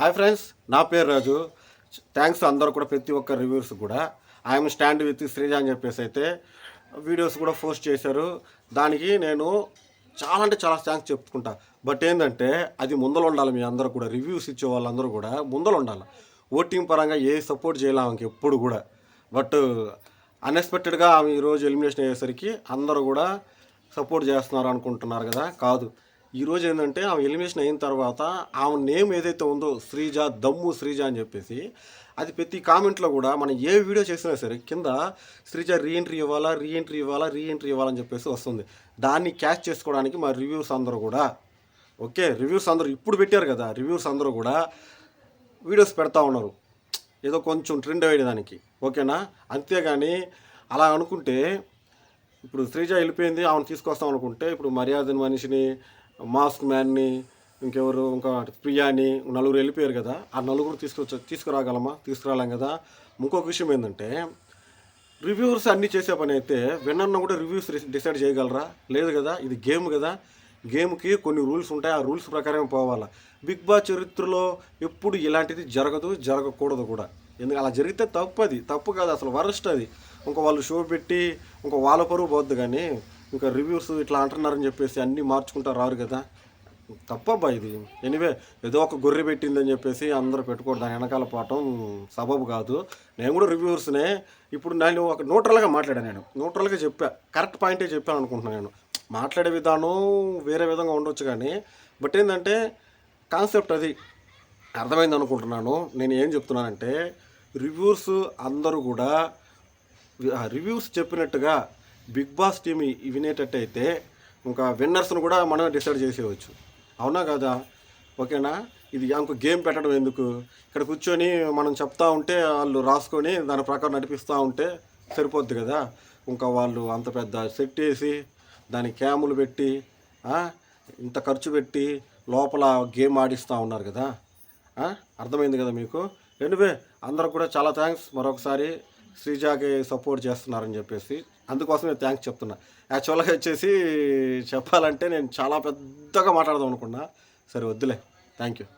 Hi friends నా పేరు రాజు. Thanks అందరూ కూడా ప్రతి ఒక్క రివ్యూస్ కూడా. ఐఎమ్ స్టాండ్ విత్ శ్రీజ అని చెప్పేసి అయితే వీడియోస్ కూడా పోస్ట్ చేశారు. దానికి నేను చాలా అంటే చాలా థ్యాంక్స్ చెప్పుకుంటా. బట్ ఏంటంటే అది ముందలు ఉండాలి మీ అందరూ కూడా. రివ్యూస్ ఇచ్చే వాళ్ళందరూ కూడా ముందలు ఉండాలి. ఓటింగ్ పరంగా ఏ సపోర్ట్ చేయాలి ఆమెకి ఎప్పుడు కూడా. బట్ అన్ఎక్స్పెక్టెడ్గా ఆమె ఈరోజు ఎలిమినేషన్ అయ్యేసరికి అందరూ కూడా సపోర్ట్ చేస్తున్నారు అనుకుంటున్నారు కదా. కాదు. ఈరోజు ఏంటంటే ఆమె ఎలిమినేషన్ అయిన తర్వాత ఆమె నేమ్ ఏదైతే ఉందో శ్రీజ దమ్ము శ్రీజ అని చెప్పేసి అది ప్రతి కామెంట్లో కూడా మనం ఏ వీడియో చేసినా సరే కింద శ్రీజ రీఎంట్రీ ఇవ్వాలా రీఎంట్రీ ఇవ్వాలా రీఎంట్రీ ఇవ్వాలని చెప్పేసి వస్తుంది. దాన్ని క్యాచ్ చేసుకోవడానికి మా రివ్యూస్ అందరూ కూడా ఓకే? రివ్యూస్ అందరూ ఇప్పుడు పెట్టారు కదా రివ్యూస్ అందరూ కూడా వీడియోస్ పెడతా ఉన్నారు. ఏదో కొంచెం ట్రెండ్ అయ్యేదానికి ఓకేనా? అంతేగాని అలా అనుకుంటే ఇప్పుడు శ్రీజ వెళ్ళిపోయింది ఆమెను తీసుకొస్తాం అనుకుంటే ఇప్పుడు మర్యాద మనిషిని మాస్క్ మ్యాన్ని ఇంకెవరు ఇంకా ప్రియాని నలుగురు వెళ్ళిపోయారు కదా. ఆ నలుగురు తీసుకొచ్చ తీసుకురాగలమా? తీసుకురాలేం కదా. ఇంకొక విషయం ఏంటంటే రివ్యూస్ అన్నీ చేసే పని అయితే విన్నర్ను కూడా రివ్యూస్ డిసైడ్ చేయగలరా? లేదు కదా. ఇది గేమ్ కదా. గేమ్కి కొన్ని రూల్స్ ఉంటాయి. ఆ రూల్స్ ప్రకారం పోవాలా. బిగ్ బాస్ చరిత్రలో ఎప్పుడు ఇలాంటిది జరగదు జరగకూడదు కూడా. ఎందుకు అలా జరిగితే తప్పు అది తప్పు కాదు. అసలు వరస్ట్ అది. ఇంకా వాళ్ళు షో పెట్టి ఇంకా వాళ్ళ పరువు పోద్దు కానీ ఇంకా రివ్యూస్ ఇట్లా అంటున్నారని చెప్పేసి అన్నీ మార్చుకుంటా రారు కదా. తప్పబ్బా ఇది. ఎనివే ఏదో ఒక గొర్రె పెట్టిందని చెప్పేసి అందరూ పెట్టుకోవడం దాని వెనకాల పోవటం సబబు కాదు. నేను కూడా రివ్యూవర్స్నే ఇప్పుడు నేను ఒక న్యూట్రల్గా మాట్లాడాను నేను. న్యూట్రల్గా చెప్పా. కరెక్ట్ పాయింటే చెప్పాను అనుకుంటున్నాను నేను. మాట్లాడే విధానం వేరే విధంగా ఉండొచ్చు కానీ బట్ ఏంటంటే కాన్సెప్ట్ అది. అర్థమైంది అనుకుంటున్నాను. నేను ఏం చెప్తున్నానంటే రివ్యూస్ అందరూ కూడా రివ్యూస్ చెప్పినట్టుగా బిగ్ బాస్ టీమ్ వినేటట్టయితే ఇంకా విన్నర్స్ను కూడా మనం డిసైడ్ చేసేయవచ్చు. అవునా కదా? ఓకేనా? ఇది ఇంకో గేమ్ పెట్టడం ఎందుకు? ఇక్కడ కూర్చొని మనం చెప్తా ఉంటే వాళ్ళు రాసుకొని దాని ప్రకారం నడిపిస్తూ ఉంటే సరిపోద్ది కదా? ఇంకా వాళ్ళు అంత పెద్ద సెట్ వేసి దాని క్యాములు పెట్టి ఇంత ఖర్చు పెట్టి లోపల గేమ్ ఆడిస్తూ ఉన్నారు కదా? అర్థమైంది కదా మీకు? ఎనివే అందరూ కూడా చాలా థ్యాంక్స్. మరొకసారి శ్రీజాకి సపోర్ట్ చేస్తున్నారని చెప్పేసి అందుకోసం నేను థ్యాంక్స్ చెప్తున్నా యాక్చువల్గా వచ్చేసి చెప్పాలంటే నేను చాలా పెద్దగా మాట్లాడదాం అనుకున్నా. సరే వద్దులే. Thank you